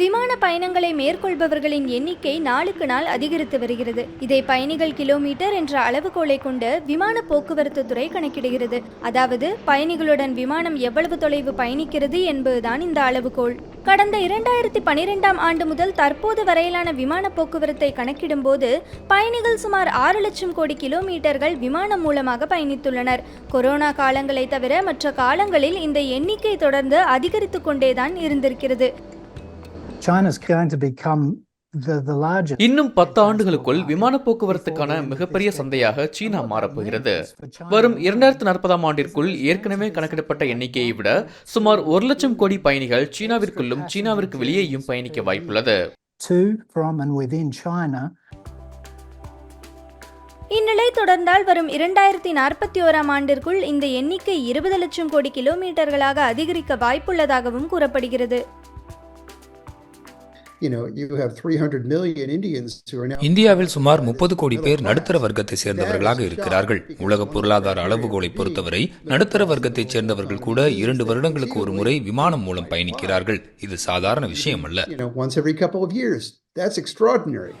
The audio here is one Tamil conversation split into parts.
விமான பயணங்களை மேற்கொள்பவர்களின் எண்ணிக்கை நாளுக்கு நாள் அதிகரித்து வருகிறது. இதை பயணிகள் கிலோமீட்டர் என்ற அளவுகோலை கொண்டு விமான போக்குவரத்து துறை கணக்கிடுகிறது. அதாவது பயணிகளுடன் விமானம் எவ்வளவு தொலைவு பயணிக்கிறது என்பதுதான் இந்த அளவுகோல். கடந்த இரண்டாயிரத்தி பனிரெண்டாம் ஆண்டு முதல் தற்போது வரையிலான விமான போக்குவரத்தை கணக்கிடும்போது பயணிகள் சுமார் ஆறு லட்சம் கோடி கிலோமீட்டர்கள் விமானம் மூலமாக பயணித்துள்ளனர். கொரோனா காலங்களை தவிர மற்ற காலங்களில் இந்த எண்ணிக்கை தொடர்ந்து அதிகரித்து கொண்டேதான் இருந்திருக்கிறது. இன்னும் பத்து ஆண்டுகளுக்குள் விமான போக்குவரத்துக்கான மிகப்பெரிய சந்தையாக சீனா மாறப்போகிறது. வரும் இரண்டாயிரத்து நாற்பதாம் ஆண்டிற்குள் ஏற்கனவே கணக்கிடப்பட்ட எண்ணிக்கையை விட சுமார் ஒரு லட்சம் கோடி பயணிகள் சீனாவிற்குள்ளும் சீனாவிற்கு வெளியேயும் பயணிக்க வாய்ப்புள்ளது. To, from, and within China. இந்நிலை தொடர்ந்தால் வரும் இரண்டாயிரத்தி நாற்பத்தி ஓராம் ஆண்டிற்குள் இந்த எண்ணிக்கை இருபது லட்சம் கோடி கிலோமீட்டர்களாக அதிகரிக்க வாய்ப்புள்ளதாகவும் கூறப்படுகிறது. இந்தியாவில் சுமார் முப்பது கோடி பேர் நடுத்தர வர்க்கத்தை சேர்ந்தவர்களாக இருக்கிறார்கள். உலக பொருளாதார அளவுகோலை பொறுத்தவரை நடுத்தர வர்க்கத்தைச் சேர்ந்தவர்கள் கூட இரண்டு வருடங்களுக்கு ஒரு முறை விமானம் மூலம் பயணிக்கிறார்கள். இது சாதாரண விஷயம் அல்ல. You know, once every couple of years. That's extraordinary.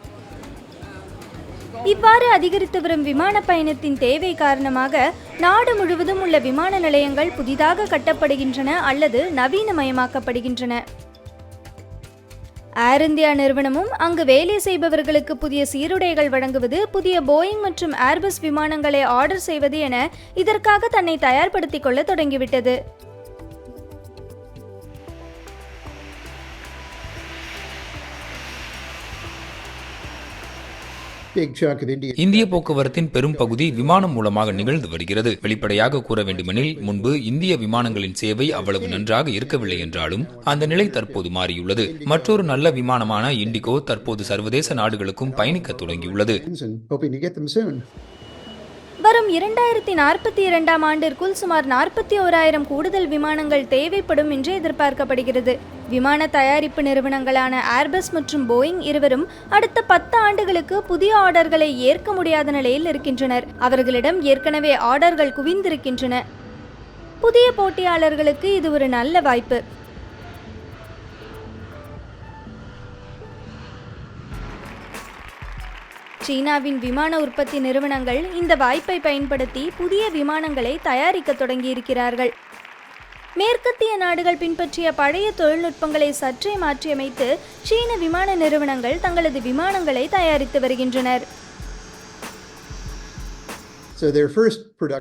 இவ்வாறு அதிகரித்து வரும் விமான பயணத்தின் தேவை காரணமாக நாடு முழுவதும் உள்ள விமான நிலையங்கள் புதிதாக கட்டப்படுகின்றன அல்லது நவீனமயமாக்கப்படுகின்றன. ஏர் இந்தியா நிறுவனமும் அங்கு வேலை செய்பவர்களுக்கு புதிய சீருடைகள் வழங்குவது புதிய போயிங் மற்றும் ஏர்பஸ் விமானங்களை ஆர்டர் செய்வது என இதற்காக தன்னை தயார்படுத்திக் கொள்ள தொடங்கிவிட்டது. இந்திய போக்குவரத்தின் பெரும் பகுதி விமானம் மூலமாக நிகழ்ந்து வருகிறது. வெளிப்படையாக கூற வேண்டுமெனில் முன்பு இந்திய விமானங்களின் சேவை அவ்வளவு நன்றாக இருக்கவில்லை என்றாலும் அந்த நிலை தற்போது மாறியுள்ளது. மற்றொரு நல்ல விமானமான இண்டிகோ தற்போது சர்வதேச நாடுகளுக்கும் பயணிக்க தொடங்கியுள்ளது. இரண்டாயிரத்தி நாற்பத்தி இரண்டாம் ஆண்டிற்குள் சுமார் நாற்பத்தி ஓராயிரம் கூடுதல் விமானங்கள் தேவைப்படும் என்று எதிர்பார்க்கப்படுகிறது. விமான தயாரிப்பு நிறுவனங்களான ஏர்பஸ் மற்றும் போயிங் இருவரும் அடுத்த பத்து ஆண்டுகளுக்கு புதிய ஆர்டர்களை ஏற்க முடியாத நிலையில் இருக்கின்றனர். அவர்களிடம் ஏற்கனவே ஆர்டர்கள் குவிந்திருக்கின்றன. புதிய போட்டியாளர்களுக்கு இது ஒரு நல்ல வாய்ப்பு. சீனாவின் விமான உற்பத்தி நிறுவனங்கள் இந்த வாய்ப்பை பயன்படுத்தி புதிய விமானங்களை தயாரிக்க தொடங்கியிருக்கிறார்கள். மேற்கத்திய நாடுகள் பின்பற்றிய பழைய தொழில்நுட்பங்களை சற்றே மாற்றியமைத்து சீன விமான நிறுவனங்கள் தங்களது விமானங்களை தயாரித்து வருகின்றனர்.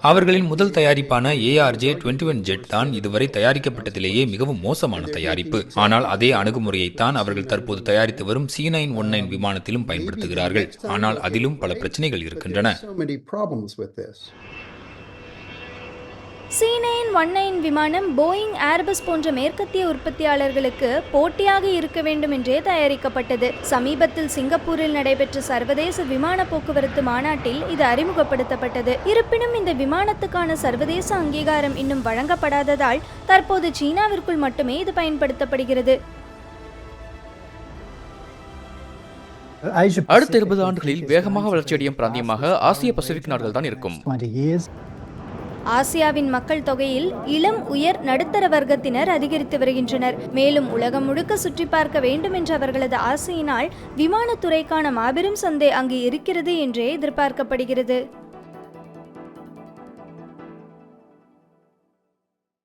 அவர்களின் முதல் தயாரிப்பான ஏஆர்ஜே டுவெண்ட்டி ஒன் ஜெட் தான் இதுவரை தயாரிக்கப்பட்டதிலேயே மிகவும் மோசமான தயாரிப்பு. ஆனால் அதே அணுகுமுறையைத்தான் அவர்கள் தற்போது தயாரித்து வரும் சி நைன் ஒன் நைன் விமானத்திலும் பயன்படுத்துகிறார்கள். ஆனால் அதிலும் பல பிரச்சனைகள் இருக்கின்றன. சி நைன் ஒன் நைன் விமானம் போயிங் ஏர்பஸ் போன்ற மேற்கத்திய உற்பத்தியாளர்களுக்கு போட்டியாக இருக்க வேண்டும் என்றே தயாரிக்கப்பட்டது. சமீபத்தில் சிங்கப்பூரில் நடைபெற்ற சர்வதேச விமான போக்குவரத்து மாநாட்டில் இது அறிமுகப்படுத்தப்பட்டது. இருப்பினும் இந்த விமானத்துக்கான சர்வதேச அங்கீகாரம் இன்னும் வழங்கப்படாததால் தற்போது சீனாவிற்குள் மட்டுமே இது பயன்படுத்தப்படுகிறது. அடுத்த இருபது ஆண்டுகளில் வேகமாக வளர்ச்சியடையும் பிராந்தியமாக ஆசிய பசிபிக் நாடுகள் தான் இருக்கும். ஆசியாவின் மக்கள் தொகையில் இளம் உயர் நடுத்தர வர்க்கத்தினர் அதிகரித்து வருகின்றனர். மேலும் உலகம் முழுக்க சுற்றி பார்க்க வேண்டும் என்ற அவர்களது ஆசையினால் விமானத்துறைக்கான மாபெரும் சந்தை அங்கு இருக்கிறது என்றே எதிர்பார்க்கப்படுகிறது.